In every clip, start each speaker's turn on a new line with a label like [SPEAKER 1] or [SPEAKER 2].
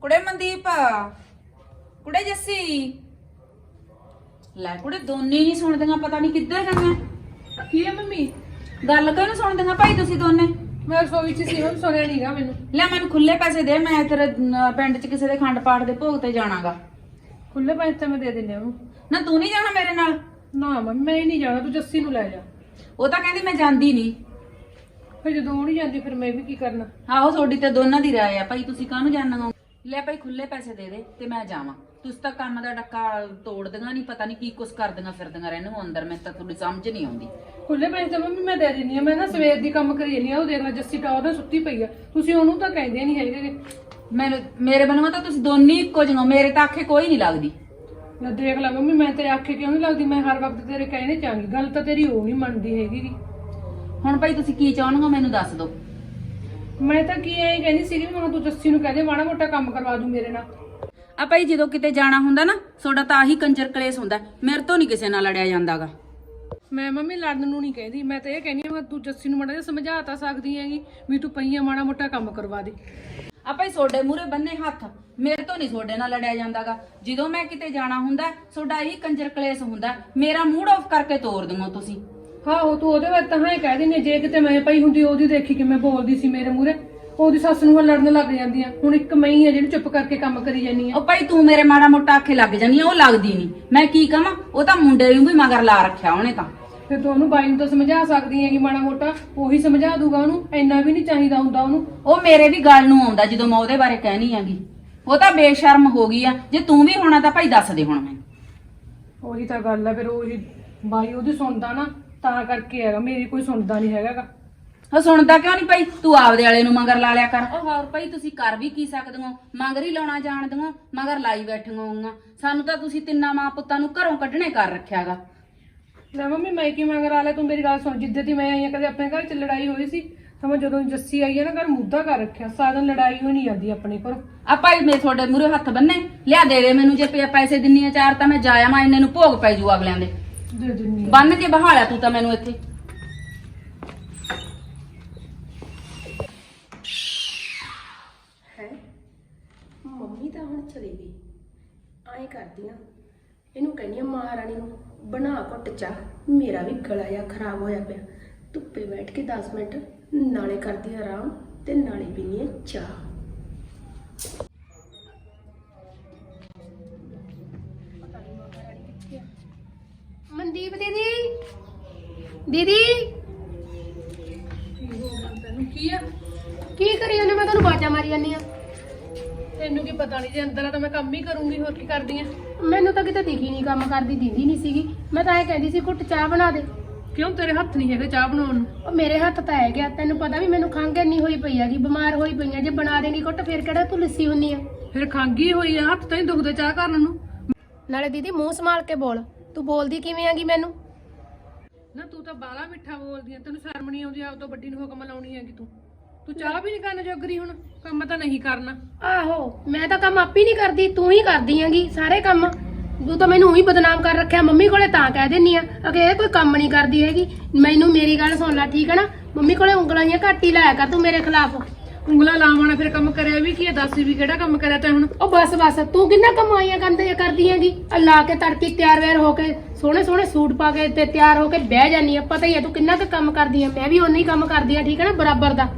[SPEAKER 1] ਕੁੜੇ ਮਨਦੀਪ? ਕੁੜੇ ਜੱਸੀ? ਲੈ ਕੁੜੇ ਦੋਨੇ ਨਹੀਂ ਸੁਣਦੀਆਂ ਪਤਾ ਨਹੀਂ ਕਿੱਧਰ ਗਈਆਂ।
[SPEAKER 2] ਕੀ ਹੈ ਮੰਮੀ?
[SPEAKER 1] ਗੱਲ ਕਿਉਂ ਨੀ ਸੁਣਦੀਆਂ ਭਾਈ ਤੁਸੀਂ ਦੋਨੇ?
[SPEAKER 2] ਮੈਂ ਰਸੋਈ 'ਚ ਸੀ ਹੁਣ ਸੁਣਿਆ ਨਹੀਂਗਾ ਮੈਨੂੰ।
[SPEAKER 1] ਲੈ ਮੈਨੂੰ ਖੁੱਲੇ ਪੈਸੇ ਦੇ ਮੈਂ ਤੇਰੇ ਅਮ, ਪਿੰਡ 'ਚ ਕਿਸੇ ਦੇ ਖੰਡ ਪਾਠ ਦੇ ਭੋਗ ਤੇ ਜਾਣਾਗਾ।
[SPEAKER 2] ਖੁੱਲੇ ਪੈਸੇ ਤਾਂ ਮੈਂ ਦੇ ਦਿੰਨੇ ਉਹਨੂੰ।
[SPEAKER 1] ਨਾ ਤੂੰ ਨਹੀਂ ਜਾਣਾ ਮੇਰੇ ਨਾਲ?
[SPEAKER 2] ਨਾ ਮੰਮੀ ਮੈਂ ਨਹੀਂ ਜਾਣਾ ਤੂੰ ਜੱਸੀ ਨੂੰ ਲੈ ਜਾ।
[SPEAKER 1] ਉਹ ਤਾਂ ਕਹਿੰਦੀ ਮੈਂ ਜਾਂਦੀ ਨਹੀਂ।
[SPEAKER 2] ਫਿਰ ਜਦੋਂ ਉਹ ਨਹੀਂ ਜਾਂਦੀ ਫਿਰ ਮੈਂ ਵੀ ਕੀ ਕਰਨਾ?
[SPEAKER 1] ਆਹੋ ਤੁਹਾਡੀ ਤੇ ਦੋਨਾਂ ਦੀ ਰਾਏ ਆ। ਭਾਈ ਤੁਸੀਂ ਕਾਹਨੂੰ ਜਾਣਾਗਾ? ਲੈ ਭਾਈ ਖੁੱਲੇ ਪੈਸੇ ਦੇ ਦੇ ਤੇ ਮੈਂ ਜਾਵਾਂ। ਤੁਸੀਂ ਤਾਂ ਕੰਮ ਦਾ ਡੱਕਾ ਤੋੜਦੀਆਂ ਨਹੀਂ ਪਤਾ ਨਹੀਂ ਕੀ ਕੁਛ ਕਰਦੀਆਂ ਫਿਰਦੀਆਂ ਰਹਿੰਦੇ ਹੋ ਅੰਦਰ ਮੈਨੂੰ ਤਾਂ ਤੁਹਾਡੀ ਸਮਝ ਨਹੀਂ ਆਉਂਦੀ।
[SPEAKER 2] ਖੁੱਲੇ ਪੈਸੇ ਤਾਂ ਮੰਮੀ ਮੈਂ ਦੇ ਦਿੰਨੀ ਆ ਮੈਂ ਨਾ ਸਵੇਰ ਦੀ ਕੰਮ ਕਰੀ ਜਾਂਦੀ ਆ ਉਹ ਦੇਖ ਲੈ ਜੱਸੀ ਟੌਰ ਨਾਲ ਸੁੱਤੀ ਪਈ ਆ। ਤੁਸੀਂ ਉਹਨੂੰ ਤਾਂ ਕਹਿੰਦੇ ਨਹੀਂ ਹੈਗੇ ਗੇ।
[SPEAKER 1] ਮੈਨੂੰ ਮੇਰੇ ਬਣਵਾ ਤਾਂ ਤੁਸੀਂ ਦੋਨੇ ਇੱਕੋ ਜਿਹਾ ਮੇਰੇ ਤਾਂ ਆਖੇ ਕੋਈ ਨਹੀਂ ਲੱਗਦੀ।
[SPEAKER 2] ਲੈ ਦੇਖ ਲੈ ਮੰਮੀ ਮੈਂ ਤੇਰੇ ਆਖੇ ਕਿਉਂ ਨਹੀਂ ਲੱਗਦੀ? ਮੈਂ ਹਰ ਵਕਤ ਤੇਰੇ ਕਹਿਣੇ ਚਾਹਾਂਗੀ ਗੱਲ ਤਾਂ ਤੇਰੀ ਉਹ ਨਹੀਂ ਮੰਨਦੀ ਹੈਗੀ ਗੀ।
[SPEAKER 1] ਹੁਣ ਭਾਈ ਤੁਸੀਂ ਕੀ ਚਾਹੁੰਦੇ ਹੋ ਮੈਨੂੰ ਦੱਸ ਦਿਓ।
[SPEAKER 2] ਮੈਂ ਤਾਂ ਕੀ ਐਂ ਕਹਿੰਦੀ ਸੀਗੀ ਵੀ ਮੈਂ ਤੂੰ ਜੱਸੀ ਨੂੰ ਕਹਦੇ ਮਾੜਾ ਮੋਟਾ ਕੰਮ ਕਰਵਾ ਦੂੰ ਮੇਰੇ ਨਾਲ।
[SPEAKER 1] ਆ ਭਾਈ ਜਦੋਂ ਕਿਤੇ ਜਾਣਾ ਹੁੰਦਾ ਨਾ ਤੁਹਾਡਾ ਤਾਂ ਆਹੀ ਕੰਜਰ ਕਲੇਸ਼ ਹੁੰਦਾ ਮੇਰੇ ਤੋਂ ਨਹੀਂ ਕਿਸੇ ਨਾਲ ਲੜਿਆ ਜਾਂਦਾਗਾ।
[SPEAKER 2] ਮੈਂ ਮੰਮੀ ਲੜਨ ਨੂੰ ਨਹੀਂ ਕਹਿੰਦੀ ਮੈਂ ਤਾਂ ਇਹ ਕਹਿੰਦੀ ਵੀ ਤੂੰ ਜੱਸੀ ਨੂੰ ਮਾੜਾ ਜਿਹਾ ਸਮਝਾ ਤਾਂ ਸਕਦੀ ਹੈਗੀ ਵੀ ਤੂੰ ਪਈਆ ਮਾੜਾ ਮੋਟਾ ਕੰਮ ਕਰਵਾ ਦੇ।
[SPEAKER 1] ਆ ਭਾਈ ਤੁਹਾਡੇ ਮੂਰੇ ਬੰਨੇ ਹੱਥ ਮੇਰੇ ਤੋਂ ਨਹੀਂ ਤੁਹਾਡੇ ਨਾਲ ਲੜਿਆ ਜਾਂਦਾਗਾ। ਜਦੋਂ ਮੈਂ ਕਿਤੇ ਜਾਣਾ ਹੁੰਦਾ ਤੁਹਾਡਾ ਇਹੀ ਕੰਜਰ ਕਲੇਸ਼ ਹੁੰਦਾ ਮੇਰਾ ਮੂਡ ਆਫ ਕਰਕੇ ਤੋਰ ਦਿਓ ਤੁਸੀਂ।
[SPEAKER 2] ਹਾਂ ਉਹ ਤੂੰ ਉਹਦੇ ਬਾਰੇ ਤਾਂ ਹਾਂ ਹੀ ਕਹਿ ਆ, ਜੇ ਕਿਤੇ ਮੈਂ ਪਈ ਹੁੰਦੀ ਉਹਦੀ ਦੇਖੀ ਕਿਵੇਂ ਬੋਲਦੀ ਸੀ ਮੇਰੇ ਮੂਰੇ ਉਹਦੀ ਸੱਸ ਨੂੰ ਲੜਨ ਲੱਗ ਜਾਂਦੀ ਆ ਹੁਣ ਇੱਕ ਮੈਂ ਹੀ ਆ ਜਿਹੜੀ ਚੁੱਪ ਕਰਕੇ ਕੰਮ ਕਰੀ ਜਾਨੀ ਆ।
[SPEAKER 1] ਉਹ ਭਾਈ ਤੂੰ ਮੇਰੇ ਮਾੜਾ ਮੋਟਾ ਆਖੇ ਲੱਗ ਆ ਉਹ ਲੱਗਦੀ ਨਹੀਂ ਮੈਂ ਕੀ ਕਹਾਂ ਉਹ ਤਾਂ ਮੁੰਡੇ ਨੂੰ ਵੀ ਮਗਰ ਲਾ ਰੱਖਿਆ ਉਹਨੇ ਤਾਂ।
[SPEAKER 2] ਫਿਰ ਤੂੰ ਉਹਨੂੰ ਬਾਈ ਨੂੰ ਤਾਂ ਸਮਝਾ ਸਕਦੀ ਹੈਗੀ ਮਾੜਾ ਮੋਟਾ ਉਹੀ ਸਮਝਾ ਦੂਗਾ ਉਹਨੂੰ ਇੰਨਾ ਵੀ ਨਹੀਂ ਚਾਹੀਦਾ ਹੁੰਦਾ ਉਹਨੂੰ।
[SPEAKER 1] ਉਹ ਮੇਰੇ ਵੀ ਗੱਲ ਨੂੰ ਆਉਂਦਾ ਜਦੋਂ ਮੈਂ ਉਹਦੇ ਬਾਰੇ ਕਹਿਣੀ ਆਂਗੀ ਉਹ ਤਾਂ ਬੇਸ਼ਰਮ ਹੋ ਗਈ ਆ ਜੇ ਤੂੰ ਵੀ ਹੋਣਾ ਤਾਂ ਭਾਈ ਦੱਸ ਦੇ ਹੁਣ ਮੈਨੂੰ
[SPEAKER 2] ਉਹੀ ਤਾਂ ਗੱਲ ਆ ਫਿਰ ਉਹੀ ਬਾਈ ਉਹਦੀ ਸੁਣਦਾ ਨਾ ਤਾਂ ਕਰਕੇ ਹੈਗਾ ਮੇਰੀ ਕੋਈ ਸੁਣਦਾ ਨਹੀਂ ਹੈਗਾ।
[SPEAKER 1] ਉਹ ਸੁਣਦਾ ਕਿਉਂ ਨਹੀਂ ਭਾਈ? ਤੂੰ ਆਪਦੇ ਵਾਲੇ ਨੂੰ ਮਗਰ ਲਾ ਲਿਆ ਕਰ। ਉਹ ਹੋਰ ਭਾਈ ਤੁਸੀਂ ਕਰ ਵੀ ਕੀ ਸਕਦੇ ਹੋ ਮਗਰ ਹੀ ਲਾਉਣਾ ਜਾਣਦੇ ਹੋ ਮਗਰ ਲਾਈ ਬੈਠੀਆਂ ਹੋਊਗਾ ਸਾਨੂੰ ਤਾਂ ਤੁਸੀਂ ਤਿੰਨਾਂ ਮਾਂ ਪੁੱਤਾਂ ਨੂੰ ਘਰੋਂ ਕੱਢਣੇ ਕਰ ਰੱਖਿਆਗਾ।
[SPEAKER 2] ਲੈ ਮੰਮੀ ਮੈਂ ਕੀ ਮੰਗ ਰਾ ਲਿਆ? ਤੂੰ ਮੇਰੀ ਗੱਲ ਸੁਣ। ਜਿੱਦੇ ਦੀ ਮੈਂ ਆਈ ਆ ਕਦੇ ਆਪਣੇ ਘਰ ਚ ਲੜਾਈ ਹੋਈ ਸੀ ਤਾਂ ਮੈਂ ਜਦੋਂ ਜੱਸੀ ਆਈ ਆ ਨਾ ਘਰ ਮੁੱਦਾ ਕਰ ਰੱਖਿਆ। ਸਾਰਾ ਲੜਾਈ ਹੋਈ ਨਹੀਂ ਜਾਂਦੀ ਆਪਣੇ ਘਰੋਂ
[SPEAKER 1] ਆ ਭਾਈ ਮੈਂ ਤੁਹਾਡੇ ਮੂਰੇ ਹੱਥ ਬੰਨੇ। ਲਿਆ ਦੇ ਦੇ ਮੈਨੂੰ ਜੇ ਪੈ- ਪੈਸੇ ਦਿੰਨੀ ਆ ਚਾਰ ਤਾਂ ਮੈਂ ਜਾਇਆ ਮੈਂ ਇੰਨੇ ਨੂੰ ਭੋਗ ਪੈ ਜੂ ਅਗਲਿਆਂ ਦੇ।
[SPEAKER 2] ਦੇ ਦਿੰਨੀ ਆ।
[SPEAKER 1] ਬੰਨ ਕੇ ਬਹਾਲਿਆ ਤੂੰ ਤਾਂ ਮੈਨੂੰ ਇੱਥੇ।
[SPEAKER 3] ਹੈ? ਮੰਮੀ ਤਾਂ ਹੁਣ ਚਲੀ ਗਈ। ਐਂ ਕਰਦੀ ਆ। ਇਹਨੂੰ ਕਹਿੰਦੀ ਆ ਮਹਾਰਾਣੀ ਨੂੰ ਬਣਾ ਘੁੱਟ ਚਾਹ। ਮੇਰਾ ਵੀ ਗਲਾ ਜਿਹਾ ਖਰਾਬ ਹੋਇਆ ਪਿਆ। ਧੁੱਪੇ ਬੈਠ ਕੇ 10 ਮਿੰਟ ਨਾਲੇ ਕਰਦੀ ਆ ਆਰਾਮ ਤੇ ਨਾਲੇ ਪੀਨੀ ਆ ਚਾਹ। ਦੀਦੀ? ਦੀਦੀ?
[SPEAKER 2] ਤੈਨੂੰ ਕੀ ਆ?
[SPEAKER 3] ਕੀ ਕਰੀ ਉਹਨੇ ਮੈਂ ਤੁਹਾਨੂੰ ਬਾਜਾ ਮਾਰੀ ਜਾਂਦੀ ਆ
[SPEAKER 2] ਤੈਨੂੰ ਕੀ ਪਤਾ ਨਹੀਂ ਜੇ ਅੰਦਰ ਆ ਤਾਂ ਮੈਂ ਕੰਮ ਹੀ ਕਰੂੰਗੀ ਹੋਰ ਕੀ ਕਰਦੀ ਆ?
[SPEAKER 3] ਮੈਨੂੰ ਤਾਂ ਕਿਤੇ ਦਿਖੀ ਨਹੀਂ ਕੰਮ ਕਰਦੀ ਦਿੰਦੀ ਨਹੀਂ ਸੀਗੀ। ਮੈਂ ਤਾਂ ਐਂ ਕਹਿੰਦੀ ਸੀ ਘੁੱਟ ਚਾਹ ਬਣਾ ਦੇ।
[SPEAKER 2] ਕਿਉਂ ਤੇਰੇ ਹੱਥ ਨਹੀਂ ਹੈਗੇ ਚਾਹ ਬਣਾਉਣ ਨੂੰ?
[SPEAKER 3] ਉਹ ਮੇਰੇ ਹੱਥ ਤਾਂ ਹੈ ਗਿਆ। ਤੈਨੂੰ ਪਤਾ ਵੀ ਮੈਨੂੰ ਖੰਘ ਇੰਨੀ ਹੋਈ ਪਈ ਆ ਜੀ ਬਿਮਾਰ ਹੋਈ ਪਈ ਆ ਜੇ ਬਣਾ ਦੇਂਗੀ ਘੁੱਟ ਫੇਰ ਕਿਹੜਾ ਤੂੰ ਲੱਸੀ ਹੁੰਨੀ ਆ?
[SPEAKER 2] ਫਿਰ ਖਾਂਗੀ ਹੋਈ ਆ ਹੱਥ ਤਾਂ ਹੀ ਦੁਖਦੇ ਚਾਹ ਕਰਨ ਨੂੰ।
[SPEAKER 3] ਨਾਲੇ ਦੀਦੀ ਮੂੰਹ ਸੰਭਾਲ ਕੇ ਬੋਲ। ਤੂੰ ਬੋਲਦੀ ਕਿਵੇਂ ਆਂਗੀ ਮੈਨੂੰ?
[SPEAKER 2] ਨਾ ਤੂੰ ਤਾਂ ਬਾਲਾ ਮਿੱਠਾ ਬੋਲਦੀ ਆ ਤੈਨੂੰ ਸ਼ਰਮ ਨਹੀਂ ਆਉਂਦੀ ਆਪ ਤੋਂ ਵੱਡੀ ਨੂੰ ਹੁਕਮ ਲਾਉਣੀ ਹੈਗੀ ਤੂੰ। ਤੂੰ ਚਾਹ ਵੀ ਨਹੀਂ ਕਰਨ ਜੋਗਰੀ ਹੁਣ ਕੰਮ ਤਾਂ ਨਹੀਂ ਕਰਨਾ।
[SPEAKER 3] ਆਹੋ ਮੈਂ ਤਾਂ ਕੰਮ ਆਪ ਹੀ ਨਹੀਂ ਕਰਦੀ ਤੂੰ ਹੀ ਕਰਦੀ ਆਂਗੀ ਸਾਰੇ ਕੰਮ। ਤੂੰ ਤਾਂ ਮੈਨੂੰ ਉਹੀ ਬਦਨਾਮ ਕਰ ਰੱਖਿਆ ਮੰਮੀ ਕੋਲੇ ਤਾਂ ਕਹਿ ਦਿੰਨੀ ਆ ਅਗੇ ਇਹ ਕੋਈ ਕੰਮ ਨਹੀਂ ਕਰਦੀ ਹੈਗੀ। ਮੈਨੂੰ ਮੇਰੀ ਗੱਲ ਸੁਣ ਲੈ ਠੀਕ ਹੈ ਨਾ? ਮੰਮੀ ਕੋਲੇ ਉਂਗਲਾਂ ਜਿਹੀਆਂ ਘੱਟ ਹੀ ਲਾਇਆ ਕਰ ਤੂੰ ਮੇਰੇ ਖਿਲਾਫ।
[SPEAKER 2] ਉਂਗਲਾ ਲਾਵਾਂ ਫਿਰ ਕੰਮ ਕਰਿਆ ਵੀ ਕੀ ਆ ਦੱਸ ਵੀ ਕਿਹੜਾ ਕੰਮ ਕਰਿਆ ਤੈਂ ਹੁਣ?
[SPEAKER 3] ਉਹ ਬਸ ਬਸ ਤੂੰ ਕਿੰਨਾ ਕਮਾਈਆਂ ਕਰਦੇ ਕਰਦੀ ਹੈਗੀ? ਆ ਲਾ ਕੇ ਤੜਕੇ ਤਿਆਰ ਵੈਰ ਹੋ ਕੇ ਸੋਹਣੇ ਸੋਹਣੇ ਸੂਟ ਪਾ ਕੇ ਤੇ ਤਿਆਰ ਹੋ ਕੇ ਬਹਿ ਜਾਨੀ ਆ ਪਤਾ ਹੀ ਆ ਤੂੰ ਕਿੰਨਾ ਕੁ ਕੰਮ ਕਰਦੀ ਆ। ਮੈਂ ਵੀ ਓਨਾ ਹੀ ਕੰਮ ਕਰਦੀ ਆ ਠੀਕ ਹੈ ਨਾ ਬਰਾਬਰ ਦਾ।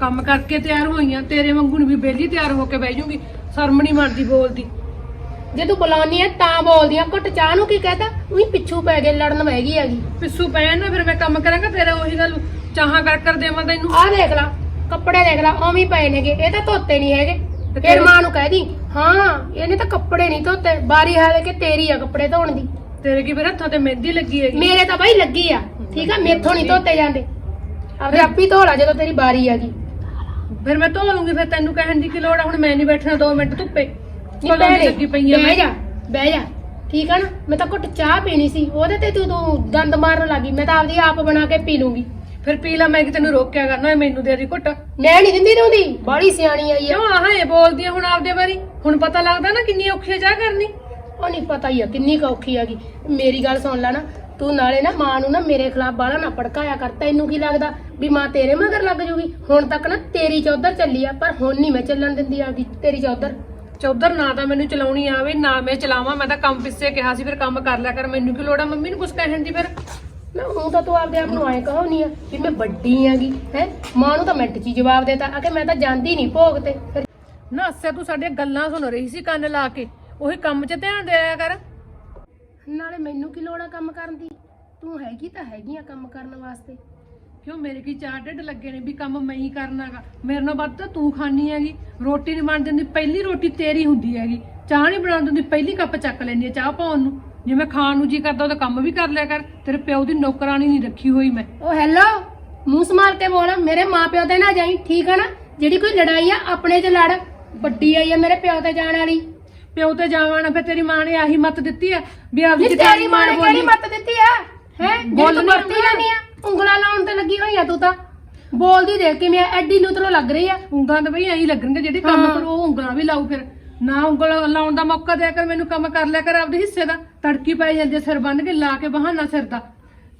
[SPEAKER 2] ਕੰਮ ਕਰਕੇ ਤਿਆਰ ਹੋਈਆਂ ਤੇਰੇ ਵਾਂਗੂ ਨੂੰ ਵੀ ਬੇਲੀ ਤਿਆਰ ਹੋ ਕੇ ਬਹਿ ਜੂਗੀ ਸ਼ਰਮ ਨਹੀਂ ਮੰਨਦੀ ਬੋਲਦੀ।
[SPEAKER 3] ਜੇ ਤੂੰ ਬੁਲਾਉਣੀ ਆ ਤਾਂ ਬੋਲਦੀ ਆ ਘੁੱਟ ਚਾਹ ਨੂੰ ਕੀ ਕਹਤਾ? ਉਹੀ ਪਿੱਛੂ ਪੈ ਗਏ ਲੜਨ ਬਹਿ ਗਈ ਹੈਗੀ।
[SPEAKER 2] ਪਿੱਸੂ ਪੈਣ ਨਾ ਫਿਰ ਮੈਂ ਕੰਮ ਕਰਾਂਗਾ ਫਿਰ ਉਹੀ ਗੱਲ ਚਾਹਾਂ ਕਰ ਕਰ ਦੇਵਾਂ ਤੈਨੂੰ।
[SPEAKER 3] ਆਹ ਦੇਖ ਲਾ ਕੱਪੜੇ ਦੇਖ ਲਾ ਉਵੇਂ ਹੀ ਪਏ ਨੇਗੇ। ਇਹ ਤਾਂ ਧੋਤੇ ਨਹੀਂ ਹੈਗੇ।
[SPEAKER 2] ਤੇ
[SPEAKER 3] ਫਿਰ
[SPEAKER 2] ਤੇਰੇ-
[SPEAKER 3] ਮਾਂ ਨੂੰ ਕਹਿ ਦੀ ਹਾਂ ਇਹਨੇ ਤਾਂ ਕੱਪੜੇ ਨਹੀਂ ਧੋਤੇ। ਬਾਰੀ ਹਾਲੇ ਕਿ ਤੇਰੀ ਆ ਕੱਪੜੇ ਧੋਣ ਦੀ।
[SPEAKER 2] ਤੇਰੇ ਕੀ ਫਿਰ ਹੱਥਾਂ ਤੇ ਮਹਿੰਦੀ ਲੱਗੀ ਹੈਗੀ?
[SPEAKER 3] ਮੇਰੇ ਤਾਂ ਬਾਈ ਲੱਗੀ ਆ ਠੀਕ ਆ? ਮੇਥੋਂ ਨਹੀਂ ਧੋਤੇ ਜਾਂਦੇ। ਆਪਦੇ ਆਪੀ ਧੋ ਲਾ ਜਦੋਂ ਤੇਰੀ ਬਾਰੀ ਆ ਗਈ।
[SPEAKER 2] ਫਿਰ ਮੈਂ ਧੋ ਲੂੰਗੀ ਫਿਰ ਤੈਨੂੰ ਕਹਿਣ ਦੀ ਕੀ ਲੋੜ ਆ? ਹੁਣ ਮੈਂ ਨਹੀਂ ਬੈਠਣਾ 2 ਮਿੰਟ ਧੁੱਪੇ।
[SPEAKER 3] ਨੀ
[SPEAKER 2] ਕਦੋਂ ਦੀ
[SPEAKER 3] ਭੈਣੇ,
[SPEAKER 2] ਲੱਗੀ ਪਈ ਆ
[SPEAKER 3] ਬਹਿ
[SPEAKER 2] ਮੈਂ
[SPEAKER 3] ਜਾ ਬਹਿ ਜਾ। ਠੀਕ ਆ ਨਾ? ਮੈਂ ਤਾਂ ਘੁੱਟ ਚਾਹ ਪੀਣੀ ਸੀ। ਉਹਦੇ ਤੇ ਤੂੰ ਤੂੰ ਦੰਦ ਮਾਰਨ ਲੱਗੀ। ਮੈਂ ਤਾਂ ਆਪਦੀ ਆਪ ਬਣਾ ਕੇ ਪੀ ਲੂੰਗੀ।
[SPEAKER 2] ਫਿਰ ਪੀ ਲਾ ਮੈਂ ਕਿ ਤੈਨੂੰ ਰੋਕਿਆ ਕਰਨਾ ਮੈਨੂੰ ਦੇ ਦੀ ਘੁੱਟ।
[SPEAKER 3] ਮੈਂ ਨਹੀਂ ਦਿੰਦੀ ਰਹੁੰਦੀ ਬਾੜੀ ਸਿਆਣੀ ਆਈ ਆ।
[SPEAKER 2] ਕਿਉਂ ਆਹ ਇਹ ਬੋਲਦੀ ਆ ਹੁਣ ਆਪਦੇ ਬਾਰੇ? ਹੁਣ ਪਤਾ ਲੱਗਦਾ ਨਾ ਕਿੰਨੀ ਔਖੀ ਆ ਚਾਹ ਕਰਨੀ।
[SPEAKER 3] ਉਹ ਨਹੀਂ ਪਤਾ ਹੀ ਆ ਕਿੰਨੀ ਕੁ ਔਖੀ ਹੈਗੀ ਮੇਰੀ ਗੱਲ ਸੁਣ ਲੈ ਨਾ ਤੂੰ ਨਾਲੇ ਨਾ ਮਾਂ ਨੂੰ ਨਾ ਮੇਰੇ ਖਿਲਾਫ ਬਾਲਾ ਨਾ ਭੜਕਾਇਆ ਕਰ ਤੈਨੂੰ ਕੀ ਲੱਗਦਾ ਵੀ ਮਾਂ ਤੇਰੇ ਮਗਰ ਲੱਗ ਜੂਗੀ? ਹੁਣ ਤੱਕ ਨਾ ਤੇਰੀ ਚੌਧਰ ਚੱਲੀ ਆ ਪਰ ਹੁਣ ਨਹੀਂ ਮੈਂ ਚੱਲਣ ਦਿੰਦੀ ਆਪਦੀ ਤੇਰੀ ਚੌਧਰ।
[SPEAKER 2] ਚੌਧਰ ਨਾ ਤਾਂ ਮੈਨੂੰ ਚਲਾਉਣੀ ਆਵੇ ਨਾ ਮੈਂ ਚਲਾਵਾਂ ਮੈਂ ਤਾਂ ਕੰਮ ਪਿੱਛੇ ਕਿਹਾ ਸੀ ਫਿਰ ਕੰਮ ਕਰ ਲਿਆ ਕਰ ਮੈਨੂੰ ਕੀ ਲੋੜ ਆ ਮੰਮੀ ਨੂੰ ਕੁਝ ਕਹਿਣ ਦੀ ਫਿਰ?
[SPEAKER 3] ਨਾ ਹੁਣ ਤਾਂ ਤੂੰ ਆਪਦੇ ਆਪ ਨੂੰ ਐਂ ਕਹੋ ਨਹੀਂ ਆ ਵੀ ਮੈਂ ਵੱਡੀ ਆਂਗੀ ਹੈ? ਮਾਂ ਨੂੰ ਤਾਂ ਮਿੰਟ 'ਚ ਹੀ ਜਵਾਬ ਦੇਤਾ ਆ ਕਿ ਮੈਂ ਤਾਂ ਜਾਂਦੀ ਨਹੀਂ ਭੋਗ ਤੇ। ਫਿਰ
[SPEAKER 2] ਨਾ ਅਸਿਆ ਤੂੰ ਸਾਡੀਆਂ ਗੱਲਾਂ ਸੁਣ ਰਹੀ ਸੀ ਕੰਨ ਲਾ ਕੇ। ਉਹੀ ਕੰਮ 'ਚ ਧਿਆਨ ਦਿਆ ਕਰ।
[SPEAKER 3] ਨਾਲੇ ਮੈਨੂੰ ਕੀ ਲੋੜ ਆ ਕੰਮ ਕਰਨ ਦੀ? ਤੂੰ ਹੈਗੀ ਤਾਂ ਹੈਗੀ ਆ ਕੰਮ ਕਰਨ ਵਾਸਤੇ।
[SPEAKER 2] ਕਿਉਂ ਮੇਰੇ ਕੀ ਚਾਰ ਢਿੱਡ ਲੱਗੇ ਨੇ ਵੀ ਕੰਮ ਮੈਂ ਹੀ ਕਰਨਾਗਾ ਮੇਰੇ ਨਾਲ ਵੱਧ ਤਾਂ ਤੂੰ ਖਾਣੀ ਹੈਗੀ। ਰੋਟੀ ਨਹੀਂ ਬਣ ਦਿੰਦੀ ਪਹਿਲੀ ਰੋਟੀ ਤੇਰੀ ਹੁੰਦੀ ਹੈਗੀ। ਚਾਹ ਨਹੀਂ ਬਣਾਉਣ ਦਿੰਦੀ ਪਹਿਲੀ ਕੱਪ ਚੱਕ ਲੈਂਦੀ ਹੈ ਚਾਹ ਪਾਉਣ ਨੂੰ। ਜਿਵੇਂ ਖਾਣ ਨੂੰ ਜੀ ਕਰਦਾ ਉਹਦਾ ਕੰਮ ਵੀ ਕਰ ਲਿਆ ਕਰ ਤੇਰੇ ਪਿਓ ਦੀ ਨੌਕਰਾਨੀ ਨਹੀਂ ਰੱਖੀ ਹੋਈ ਮੈਂ।
[SPEAKER 3] ਓ ਹੈਲੋ ਮੂੰਹ ਸੰਭਾਲ ਕੇ ਬੋਲ ਮੇਰੇ ਮਾਪਿਓ ਤੇ ਨਾ ਜਾਈ ਠੀਕ ਆ ਨਾ? ਜਿਹੜੀ ਕੋਈ ਲੜਾਈ ਆ ਆਪਣੇ 'ਚ ਲੜ। ਵੱਡੀ ਆਈ ਆ ਮੇਰੇ ਪਿਓ ਤੇ ਜਾਣ ਵਾਲੀ।
[SPEAKER 2] ਪਿਓ ਤੇ ਜਾਵਾਂ ਫਿਰ ਤੇਰੀ ਮਾਂ ਨੇ ਆਹੀ ਮੱਤ ਦਿੱਤੀ ਆ ਵੀ ਆਪਦੀ
[SPEAKER 3] ਨੀ ਤੇਰੀ ਮਾਂ ਨੇ ਕਿਹੜੀ ਮੱਤ ਦਿੱਤੀ ਆ? ਹੈ?
[SPEAKER 2] ਬੋਲ
[SPEAKER 3] ਤੂੰ
[SPEAKER 2] ਨੀ।
[SPEAKER 3] ਜਾਂਦੀ ਆ ਉਂਗਲਾਂ ਲਾਉਣ ਤੇ ਲੱਗੀ ਹੋਈ ਆ ਤੂੰ ਤਾਂ। ਬੋਲਦੀ ਦੇਖ ਕਿਵੇਂ ਆ, ਐਡੀ ਲੁਤਰੋ ਲੱਗ ਰਹੀ ਆ।
[SPEAKER 2] ਉਂਗਲਾਂ ਤਾਂ ਬਈ ਐਂ ਲੱਗਣਗੇ ਜਿਹੜੀ ਕੰਮ
[SPEAKER 3] ਹਾਂ।
[SPEAKER 2] ਕਰੂ ਉਹ ਉਂਗਲਾਂ ਵੀ ਲਾਊ ਫਿਰ। ਨਾ ਉਂਗਲ ਲਾਉਣ ਦਾ ਮੌਕਾ ਦਿਆ ਕਰ ਮੈਨੂੰ ਕੰਮ ਕਰ ਲਿਆ ਕਰ ਆਪਦੇ ਹਿੱਸੇ ਦਾ। ਤੜਕੀ ਪੈ ਜਾਂਦੀ ਆ ਸਿਰ ਬੰਨ ਕੇ ਲਾ ਕੇ ਬਹਾਨਾ ਸਿਰ ਦਾ।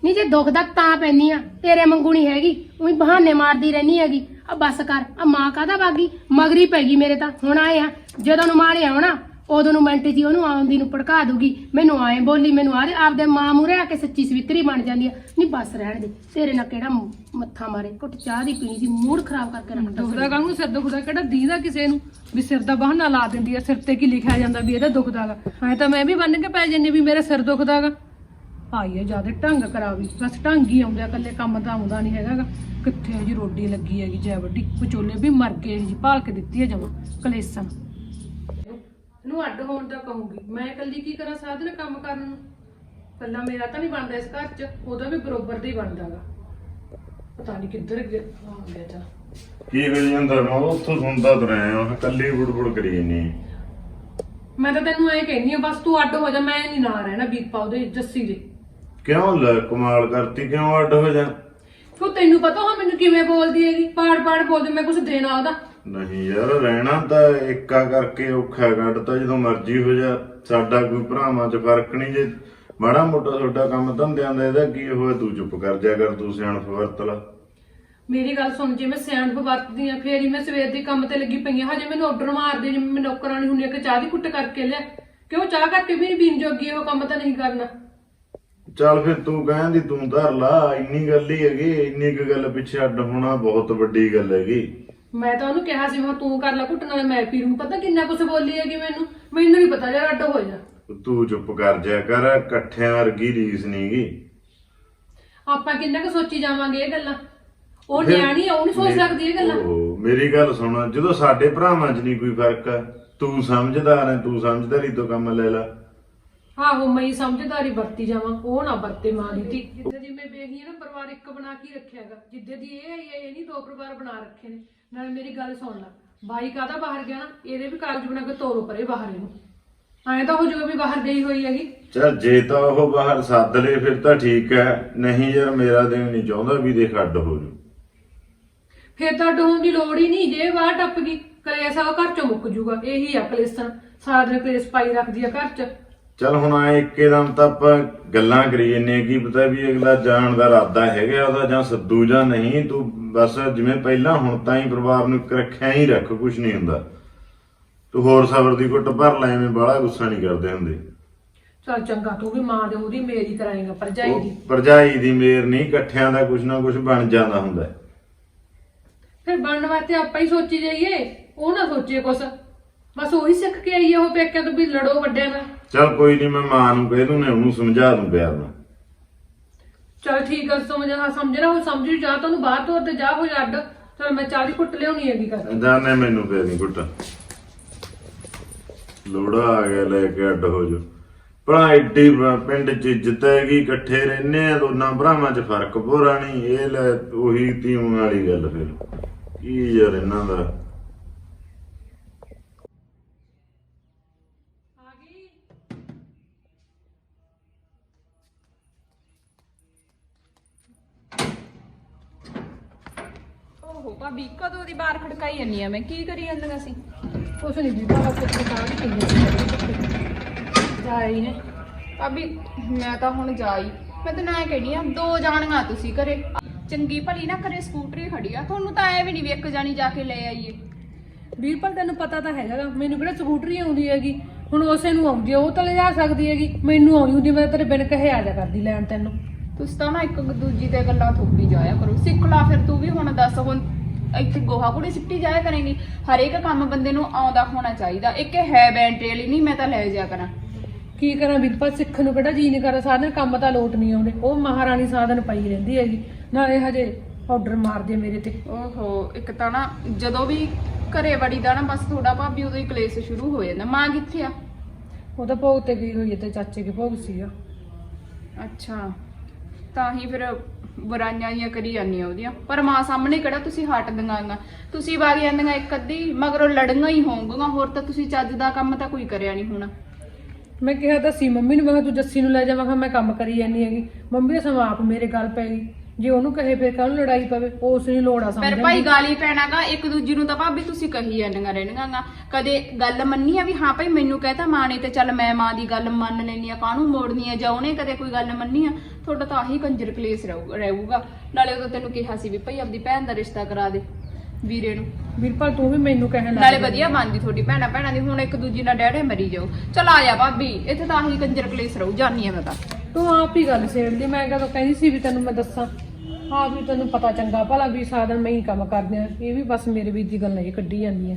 [SPEAKER 3] ਨਹੀਂ ਜੇ ਦੁੱਖ ਦਾ ਤਾਂ ਪੈਣੀ ਆ ਤੇਰੇ ਵਾਂਗੂ ਨਹੀਂ ਹੈਗੀ ਉਹੀ ਬਹਾਨੇ ਮਾਰਦੀ ਰਹਿਣੀ ਹੈਗੀ। ਆ ਬੱਸ ਕਰ ਆ ਮਾਂ ਕਾਹਦਾ ਬਾਗੀ ਮਗਰੀ ਪੈ ਗਈ ਮੇਰੇ ਤਾਂ ਹੁਣ ਆਏ ਆ। ਜਦੋਂ ਨੂੰ ਮਾਂ ਨੇ ਆਉਣਾ ਉਦੋਂ ਨੂੰ ਮਿੰਟ ਜੀ ਉਹਨੂੰ ਆਉਂਦੀ ਨੂੰ ਭੜਕਾ ਦੂਗੀ। ਮੈਨੂੰ ਆਏ ਬੋਲੀ ਮੈਨੂੰ ਆ ਆਪਦੇ ਮਾਂ ਮੂਰੇ ਆ ਕੇ ਸੱਚੀ ਸਵਿਤਰੀ ਬਣ ਜਾਂਦੀ ਆ। ਨਹੀਂ ਬੱਸ ਰਹਿਣ ਦੇ ਤੇਰੇ ਨਾਲ ਕਿਹੜਾ ਮੱਥਾ ਮਾਰੇ? ਘੁੱਟ ਚਾਹ ਦੀ ਪੀਣੀ ਸੀ ਮੂਡ ਖਰਾਬ ਕਰਕੇ ਰੱਖਦਾ
[SPEAKER 2] ਦੁਖਦਾ ਕਾਹਨੂੰ ਸਿਰ ਦੁਖਦਾ ਕਿਹੜਾ ਦੀਦਾ ਕਿਸੇ ਨੂੰ? ਵੀ ਸਿਰ ਦਾ ਬਹਾਨਾ ਲਾ ਦਿੰਦੀ ਆ, ਸਿਰ ਤੇ ਕੀ ਲਿਖਿਆ ਜਾਂਦਾ ਵੀ ਇਹਦਾ ਦੁਖਦਾਗਾ ਐ ਤਾਂ ਮੈਂ ਵੀ ਬੰਨ ਕੇ ਪੈ ਜੰਨੀ ਵੀ ਮੇਰੇ ਸਿਰ ਦੁਖਦਾਗਾ। ਆਈ ਹੈ ਜ਼ਿਆਦਾ ਢੰਗ ਕਰਾਵੀ। ਬਸ ਢੰਗ ਹੀ ਆਉਂਦਾ ਕੱਲੇ ਕੰਮ ਤਾਂ ਆਉਂਦਾ ਨਹੀਂ ਹੈਗਾਗਾ। ਕਿੱਥੇ ਜੀ ਰੋਡੀ ਲੱਗੀ ਹੈਗੀ ਜੈ ਵੱਡੀ? ਵਿਚੋਲੇ ਵੀ ਮਰ ਗਏ ਜੀ ਭਾਲ ਕੇ ਦਿੱਤੀ ਹੈ ਜਮਾ ਕਲੇਸਨ ਇਹਨੂੰ ਅੱਡ ਹੋਣ ਦਾ ਕਹੂੰਗੀ। ਮੈਂ ਇਕੱਲੀ ਕੀ ਕਰਾਂ ਸਾਧ ਕੰਮ ਕਰਨ ਨੂੰ? ਕੱਲਾ ਮੇਰਾ ਤਾਂ ਨਹੀਂ ਬਣਦਾ ਇਸ ਘਰ 'ਚ, ਉਹਦਾ ਵੀ ਬਰੋਬਰ ਦਾ ਹੀ ਬਣਦਾਗਾ। ਪਤਾ ਨਹੀਂ ਕਿੱਧਰ ਗਿਆ, ਆ ਗਿਆ ਚਾ
[SPEAKER 4] ਕੀ ਕਰੀ ਜਾਂਦਾ? ਮੈਂ ਉੱਥੋਂ ਸੁਣਦਾ ਤੁਰਿਆ ਉਹ ਕੱਲੀ ਬੁੜਬੁੜ ਕਰੀ ਨਹੀਂ
[SPEAKER 2] ਮੈਂ ਤਾਂ ਤੈਨੂੰ ਐਂ ਕਹਿੰਦੀ ਆ ਬਸ ਤੂੰ ਅੱਡ ਹੋ ਜਾ ਮੈਂ ਨਹੀਂ ਨਾ ਰਹਿਣਾ ਵੀਰਪਾ ਉਹਦੇ ਜੱਸੀ ਦੇ।
[SPEAKER 4] ਕਿਉਂ ਲੈ ਕਮਾਲ ਕਰਤੀ ਕਿਉਂ ਅੱਡ ਹੋ ਜਾ?
[SPEAKER 2] ਕਿਉਂ ਤੈਨੂੰ ਪਤਾ ਹਾਂ ਮੈਨੂੰ ਕਿਵੇਂ ਬੋਲਦੀ ਹੈਗੀ? ਪਾੜ ਪਾੜ ਬੋਲਦੀ ਮੈਂ ਕੁਝ ਦੇਣਾ ਉਹਦਾ।
[SPEAKER 4] ਨਹੀਂ ਯਾਰ ਰਹਿਣਾ ਤਾਂ ਇੱਕਾ ਕਰਕੇ ਔਖਾ ਕੱਢਤਾ ਜਦੋਂ ਮਰਜ਼ੀ ਹੋ ਜਾ। ਸਾਡਾ ਕੋਈ ਭਰਾਵਾਂ 'ਚ ਫ਼ਰਕ ਨਹੀਂ ਜੇ। ਮਾੜਾ ਮੋਟਾ ਤੁਹਾਡਾ ਕੰਮ ਧੰਦਿਆਂ ਦਾ ਇਹਦਾ ਕੀ ਹੋਇਆ? ਤੂੰ ਚੁੱਪ ਕਰ ਜਾ ਕਰ ਤੂੰ ਸਿਆਣਪ ਵਰਤ ਲਾ।
[SPEAKER 2] ਮੇਰੀ ਗੱਲ ਸੁਣ ਜੇ ਮੈਂ ਸਿਆਣਪ ਵਰਤਦੀ ਆ ਫੇਰ ਹੀ ਮੈਂ ਸਵੇਰ ਦੇ ਕੰਮ ਤੇ ਲੱਗੀ ਪਈ ਆ ਹਜੇ ਮੈਨੂੰ ਆਰਡਰ ਮਾਰਦੇ ਜਿਵੇਂ ਮੈਂ ਨੌਕਰਾਨੀ ਹੁੰਨੀ ਆ ਕਿ ਚਾਹ ਦੀ ਕੁੱਟ ਕਰਕੇ ਲਿਆ। ਕਿਉਂ ਚਾਹ ਕਰਕੇ ਵੀ ਨਹੀਂ ਪੀਣ ਜੋਗੀ ਉਹ ਕੰਮ ਤਾਂ ਨਹੀਂ ਕਰਨਾ?
[SPEAKER 4] ਚੱਲ ਫਿਰ ਤੂੰ ਕਹਿੰਦੀ ਤੂੰ ਧਰ ਲਾ ਇੰਨੀ ਗੱਲ ਹੀ ਹੈਗੀ ਇੰਨੀ ਕੁ ਗੱਲ ਪਿੱਛੇ ਅੱਡ ਹੋਣਾ ਬਹੁਤ ਵੱਡੀ ਗੱਲ ਹੈਗੀ।
[SPEAKER 2] ਮੈਂ ਤਾਂ ਉਹਨੂੰ ਕਿਹਾ ਸੀ ਮੈਂ ਕਿਹਾ ਤੂੰ ਕਰ ਲੈ ਕੁੱਟ ਨਾਲੇ ਮੈਂ ਪੀ ਲੂੰ ਪਤਾ ਕਿੰਨਾ ਕੁਝ ਬੋਲੀ ਹੈਗੀ ਮੈਨੂੰ? ਮੈਨੂੰ ਨਹੀਂ ਪਤਾ ਯਾਰ ਅੱਡ ਹੋ ਜਾ।
[SPEAKER 4] ਤੂੰ ਚੁੱਪ ਕਰ ਜਾ ਕਰ ਇਕੱਠਿਆਂ ਵਰਗੀ ਰੀਸ ਨਹੀਂਗੀ
[SPEAKER 2] ਆਪਾਂ ਕਿੰਨਾ ਕੁ ਸੋਚੀ ਜਾਵਾਂਗੇ ਇਹ ਗੱਲਾਂ? ਉਹ
[SPEAKER 4] ਫਿਰ-
[SPEAKER 2] ਨਿਆਣੀ ਆ ਉਹ ਨਹੀਂ ਸੋਚ ਸਕਦੀ ਇਹ ਗੱਲਾਂ।
[SPEAKER 4] ਓਹ, ਮੇਰੀ ਗੱਲ ਸੁਣ ਜਦੋਂ ਸਾਡੇ ਭਰਾਵਾਂ 'ਚ ਨਹੀਂ ਕੋਈ ਫ਼ਰਕ ਆ ਤੂੰ ਸਮਝਦਾਰ ਹੈ ਤੂੰ ਸਮਝਦਾਰੀ ਤੋਂ ਕੰਮ ਲੈ ਲੈ।
[SPEAKER 2] ਆਹੋ ਮੈਂ ਸਮਝਦਾਰੀ ਵਰਤੀ ਜਾਵਾਂ ਉਹ ਨਾ ਵਰਤੇ ਮਾਂ ਦੀ ਧੀ। ਜਿੱਦੇ ਦੀ ਮੈਂ ਵੇਖੀ ਹੈ ਨਾ ਪਰਿਵਾਰ ਇੱਕ ਬਣਾ ਕੇ ਹੀ ਰੱਖਿਆਗਾ ਜਿੱਦੇ ਦੀ ਇਹ ਆਈ ਹੈ ਇਹ ਨਹੀਂ ਦੋ ਪਰਿਵਾਰ ਬਣਾ ਰੱਖੇ ਨੇ। ਨਾਲੇ ਮੇਰੀ ਗੱਲ ਸੁਣ ਲੈ ਬਾਈ ਕਾਹਦਾ ਬਾਹਰ ਗਿਆ ਨਾ? ਇਹਦੇ ਵੀ ਕਾਗਜ਼ ਬਣਾ ਕੇ ਤੋਰੋ ਪਰੇ ਬਾਹਰ ਇਹਨੂੰ। ਐਂ ਤਾਂ ਹੋ ਜਾਊਗਾ ਵੀ ਬਾਹਰ ਗਈ ਹੋਈ ਹੈਗੀ।
[SPEAKER 4] ਚਲ ਜੇ ਤਾਂ ਉਹ ਬਾਹਰ ਸੱਦ ਲੇ ਫਿਰ ਤਾਂ ਠੀਕ ਹੈ। ਨਹੀਂ ਯਾਰ ਮੇਰਾ ਦਿਨ ਨਹੀਂ ਚਾਹੁੰਦਾ ਵੀ ਦੇਖ ਅੱਡ ਹੋ ਜੂ
[SPEAKER 2] ਫੇਰ ਤਾਂ ਡੋਣ ਦੀ ਲੋੜ ਹੀ ਨਹੀਂ ਜੇ ਬਾਹਰ ਟੱਪ ਗਈ ਕਲੇਸ਼ ਆ ਉਹ ਘਰ ਚੋਂ ਮੁੱਕ ਜੂਗਾ। ਇਹੀ ਆ ਕਲੇਸ਼ਣ ਸਾਰਾ ਦਿਨ ਕਲੇਸ਼ ਪਾਈ ਰੱਖਦੀ ਆ ਘਰ ਚ।
[SPEAKER 4] ਚਲ ਹੁਣ ਆ ਇੱਕਦਮ ਤਾਂ ਆਪਾਂ ਗੱਲਾਂ ਕਰੀ ਜੰਨੇ ਕੀ ਪਤਾ ਵੀ ਅਗਲਾ ਜਾਣ ਦਾ ਇਰਾਦਾ ਹੈਗਾ ਉਹਦਾ ਜਾਂ ਸੱਦੂ ਜਾਂ ਨਹੀਂ ਤੂੰ ਬਸ ਜਿਵੇਂ ਪਹਿਲਾਂ ਹੁਣ ਤਾਂ ਹੀ ਪਰਿਵਾਰ ਨੂੰ ਇੱਕ ਰੱਖਿਆ ਹੀ ਰੱਖ ਕੁਝ ਨਹੀਂ ਹੁੰਦਾ। ਤੂੰ ਹੋਰ ਸਬਰ ਦੀ ਘੁੱਟ ਭਰ ਲੈ ਐਵੇਂ ਬਾਹਲਾ ਗੁੱਸਾ ਨਹੀਂ ਕਰਦੇ ਹੁੰਦੇ।
[SPEAKER 2] ਚੱਲ ਚੰਗਾ ਤੂੰ ਵੀ ਮਾਂ ਦੇ ਉਹਦੀ ਮੇਰੀ ਕਰਾਏਗਾ ਭਰਜਾਈ
[SPEAKER 4] ਉਹ
[SPEAKER 2] ਦੀ।
[SPEAKER 4] ਭਰਜਾਈ ਦੀ ਮੇਰ ਨਹੀਂ ਇਕੱਠਿਆਂ ਦਾ ਕੁਝ ਨਾ ਕੁਝ ਬਣ ਜਾਂਦਾ ਹੁੰਦਾ। ਹੈ।
[SPEAKER 2] ਫਿਰ ਬਣਨ ਵਾਸਤੇ ਆਪਾਂ ਹੀ ਸੋਚੀ ਜਾਈਏ ਉਹ ਨਾ ਸੋਚੇ ਕੁਛ। ਬਸ ਉਹੀ ਸਿੱਖ ਕੇ ਆਈਏ ਉਹ ਪੇਕਿਆਂ ਤੋਂ ਵੀ ਲੜੋ ਵੱਡਿਆਂ ਨਾਲ।
[SPEAKER 4] ਚੱਲ ਕੋਈ ਨਹੀਂ ਮੈਂ ਮਾਂ ਨੂੰ ਕਹਿ ਦੂੰ ਨੇ ਉਹਨੂੰ ਸਮਝਾ ਦੂੰ ਪਿਆਰ ਨਾਲ।
[SPEAKER 2] ਚਲ ਠੀਕ ਆ ਸਮਝਣਾ ਸਮਝਣਾ ਉਹ ਸਮਝੀ ਜਾ ਤੈਨੂੰ ਬਾਹਰ ਤੋਂ ਤੇ ਜਾ ਹੋ ਜਾ ਅੱਡ ਚਲ ਮੈਂ ਚਾਹ ਦੀ ਕੁੱਟ ਲਿਆਉਣੀ ਹੈਗੀ ਕਰ
[SPEAKER 4] ਜਾਨੇ ਮੈਨੂੰ ਪੈ ਨਹੀਂ ਘੁੱਟ। ਲੋੜਾ ਆ ਗਿਆ ਲੈ ਕੇ ਅੱਡ ਹੋ ਜੋ ਭਲਾ ਐਡੀ ਬ- ਪਿੰਡ ਚ ਇੱਜ਼ਤ ਹੈਗੀ ਇਕੱਠੇ ਰਹਿੰਦੇ ਆ ਦੋਨਾਂ ਭਰਾਵਾਂ ਚ ਫ਼ਰਕ ਪੂਰਾ ਨਹੀਂ। ਇਹ ਲੈ ਉਹੀ ਤੀਵੀਂ ਵਾਲੀ ਗੱਲ ਫਿਰ। ਕੀ ਯਾਰ ਇਹਨਾਂ ਦਾ?
[SPEAKER 1] ਓਹੋ, ਭਾਬੀ, ਕਦੋਂ ਦੀ ਬਾਹਰ ਖੜਕਾਈ ਜਾਂਦੀ ਆ ਮੈਂ? ਕੀ ਕਰੀ ਜਾਂਦੀਆਂ ਸੀ
[SPEAKER 2] ਕੁਛ ਨਹੀਂ ਜੀ ਬਸ ਇੱਕ ਚਾਹ ਦੀ ਪਈ ਜਾਈ ਨੇ।
[SPEAKER 5] ਭਾਬੀ, ਮੈਂ ਤਾਂ ਹੁਣ ਜਾਈ। ਮੈਂ ਤਾਂ ਨਾ ਕਹਿਣੀ ਆ, ਦੋ ਜਾਣੀਆਂ ਤੁਸੀਂ ਘਰੇ। ਚੰਗੀ ਭਲੀ ਨਾ ਘਰੇ ਸਕੂਟਰੀ ਖੜੀ ਆ ਤੁਹਾਨੂੰ ਤਾਂ ਐ ਵੀ ਨਹੀਂ ਵੀ ਇੱਕ ਜਾਣੀ ਜਾ ਕੇ ਲੈ ਆਈਏ।
[SPEAKER 2] ਵੀਰਪਾਲ ਤੈਨੂੰ ਪਤਾ ਤਾਂ ਹੈਗਾ ਗਾ, ਮੈਨੂੰ ਕਿਹੜਾ ਸਕੂਟਰੀ ਆਉਂਦੀ ਹੈਗੀ? ਹੁਣ ਉਸੇ ਨੂੰ ਆਉਂਦੀ ਆ, ਉਹ ਤਾਂ ਲਿਜਾ ਸਕਦੀ ਹੈਗੀ। ਮੈਨੂੰ ਆਉਂਦੀ ਹੁੰਦੀ ਮੈਂ ਤੇਰੇ ਬਿਨ ਕਹੇ ਆ ਜਾ ਕਰਦੀ ਲੈਣ ਤੈਨੂੰ।
[SPEAKER 5] ਤੁਸੀਂ ਤਾਂ ਨਾ ਇੱਕ ਦੂਜੀ ਤੇ ਗੱਲਾਂ ਥੋਪੀ ਜਾਇਆ ਕਰੋ। ਸਿੱਖ ਲਾ ਫਿਰ ਤੂੰ ਵੀ ਹੁਣ ਦੱਸ ਹੁਣ ਇੱਥੇ ਗੋਹਾ ਕੁੜੀ ਸਿੱਟੀ ਜਾਇਆ ਕਰੇਂਗੀ। ਹਰੇਕ ਕੰਮ ਬੰਦੇ ਨੂੰ ਆਉਂਦਾ ਹੋਣਾ ਚਾਹੀਦਾ। ਇੱਕ ਇਹ ਹੈ ਬੈਂਟਰੀ ਵਾਲੀ ਨਹੀਂ ਮੈਂ ਤਾਂ ਲੈ ਜਾ ਕਰਾਂ।
[SPEAKER 2] ਕੀ ਕਰਾਂ ਵੀਰਪਾਲ ਸਿੱਖਣ ਨੂੰ ਕਿਹੜਾ ਜੀ ਨਹੀਂ ਕਰਦਾ? ਸਾਧਨ ਕੰਮ ਤਾਂ ਲੋਟ ਨਹੀਂ ਆਉਂਦੇ। ਉਹ ਮਹਾਰਾਣੀ ਸਾਧਨ ਪਈ ਰਹਿੰਦੀ ਹੈਗੀ। ਨਾਲੇ ਹਜੇ ਆਰਡਰ ਮਾਰਦੇ ਮੇਰੇ ਤੇ।
[SPEAKER 5] ਓਹੋ ਇੱਕ ਤਾਂ ਨਾ ਜਦੋਂ ਵੀ ਘਰੇ ਵੜੀ ਦਾ ਨਾ ਬਸ ਥੋੜਾ ਭਾਬੀ ਉਦੋਂ ਹੀ ਕਲੇਸ਼ ਸ਼ੁਰੂ ਹੋ ਜਾਂਦਾ। ਮਾਂ ਕਿੱਥੇ ਆ?
[SPEAKER 2] ਉਹ ਤਾਂ ਭੋਗ ਤੇ ਗਈ ਹੋਈ ਹੈ ਤੇ ਚਾਚੇ ਕੇ ਭੋਗ ਸੀਗਾ
[SPEAKER 5] ਅੱਛਾ ਤਾਂ ਹੀ ਫਿਰ ਬੁਰਾਈਆਂ ਹੀ ਕਰੀ ਜਾਂਦੀਆਂ ਉਹਦੀਆਂ। ਪਰ ਮਾਂ ਸਾਹਮਣੇ ਕਿਹੜਾ ਤੁਸੀਂ ਹਟ ਦਿੰਗਾਂਗਾ ਤੁਸੀਂ ਵਾਗ ਜਾਂਦੀਆਂ ਇੱਕ ਅੱਧੀ ਮਗਰੋਂ ਲੜੀਆਂ ਹੀ ਹੋਊਗੀਆਂ। ਹੋਰ ਤਾਂ ਤੁਸੀਂ ਚੱਜ ਦਾ ਕੰਮ ਤਾਂ ਕੋਈ ਕਰਿਆ ਨਹੀਂ ਹੋਣਾ।
[SPEAKER 2] ਮੈਂ ਕਿਹਾ ਤਾਂ ਸੀ ਮੰਮੀ ਨੂੰ ਮੈਂ ਕਿਹਾ ਤੂੰ ਜੱਸੀ ਨੂੰ ਲੈ ਜਾ। ਮੈਂ ਕਿਹਾ ਮੈਂ ਕੰਮ ਕਰੀ ਜਾਨੀ ਹੈਗੀ। ਮੰਮੀ ਦਾ ਸਮਾਂ ਆਪ ਮੇਰੇ ਗੱਲ ਪੈ ਗਈ। ਜੇ ਉਹਨੂੰ ਕਹੇ ਫਿਰ ਕੱਲ ਲੜਾਈ ਪਵੇ ਉਸ ਨੂੰ ਲੋੜਾ
[SPEAKER 5] ਪਰ
[SPEAKER 2] ਸਮਝਣ
[SPEAKER 5] ਭਾਈ
[SPEAKER 2] ਦੀ।
[SPEAKER 5] ਗਾਲੀ ਪੈਣਾਗਾ ਇੱਕ ਦੂਜੀ ਨੂੰ ਤਾਂ ਭਾਬੀ ਤੁਸੀਂ ਕਹੀ ਜਾਂਦੀਆਂ ਰਹਿਣਗਾਗਾ ਕਦੇ ਗੱਲ ਮੰਨੀ ਆ ਵੀ ਹਾਂ ਭਾਈ ਮੈਨੂੰ ਕਹਤਾ ਮਾਂ ਨੇ ਤੇ ਚੱਲ ਮੈਂ ਮਾਂ ਦੀ ਗੱਲ ਮੰਨ ਲੈਣੀ ਆ ਕਾਹਨੂੰ ਮੋੜਨੀ ਆ? ਜਾਂ ਉਹਨੇ ਕਦੇ ਕੋਈ ਗੱਲ ਮੰਨੀ ਆ? ਤੁਹਾਡਾ ਤਾਂ ਆਹੀ ਕੰਜਰ ਕਲੇਸ਼ ਰਹੂਗਾ ਰਹੂਗਾ। ਨਾਲੇ ਉਦੋਂ ਤੈਨੂੰ ਕਿਹਾ ਸੀ ਵੀ ਭਾਈ ਆਪਦੀ ਭੈਣ ਦਾ ਰਿਸ਼ਤਾ ਕਰਾ ਦੇ ਵੀਰੇ ਨੂੰ।
[SPEAKER 2] ਵੀਰਪਾਲ ਤੂੰ ਵੀ ਮੈਨੂੰ ਕਹਿਣ ਲੱਗ
[SPEAKER 5] ਨਾਲੇ। ਵਧੀਆ ਬਣਦੀ ਤੁਹਾਡੀ ਭੈਣਾ ਭੈਣਾਂ ਦੀ। ਹੁਣ ਇੱਕ ਦੂਜੀ ਨਾਲ ਡੈੜੇ ਮਰੀ ਜਾਓ। ਚਲ ਆ ਜਾ ਭਾਬੀ ਇੱਥੇ ਤਾਂ ਆਹੀ ਕੰਜਰ ਕਲੇਸ਼ ਰਹੂ ਜਾਨੀ ਆ ਮੈਂ ਤਾਂ।
[SPEAKER 2] ਤੂੰ ਆਪ ਹੀ ਗੱਲ ਛੇੜਦੀ ਮੈਂ ਕਦੋਂ ਕਹਿੰਦੀ ਸੀ ਵੀ ਤੈਨੂੰ ਮੈਂ ਦੱਸਾਂ। ਆਪ ਵੀ ਤੈਨੂੰ ਪਤਾ ਚੰਗਾ ਭਲਾ ਵੀ ਸਾਧਨ ਮੈਂ ਹੀ ਕੰਮ ਕਰਦੇ ਆ ਇਹ ਵੀ ਬਸ ਮੇਰੇ ਵੀਰ ਦੀ ਗੱਲਾਂ ਹੀ ਕੱਢੀ ਜਾਂਦੀਆਂ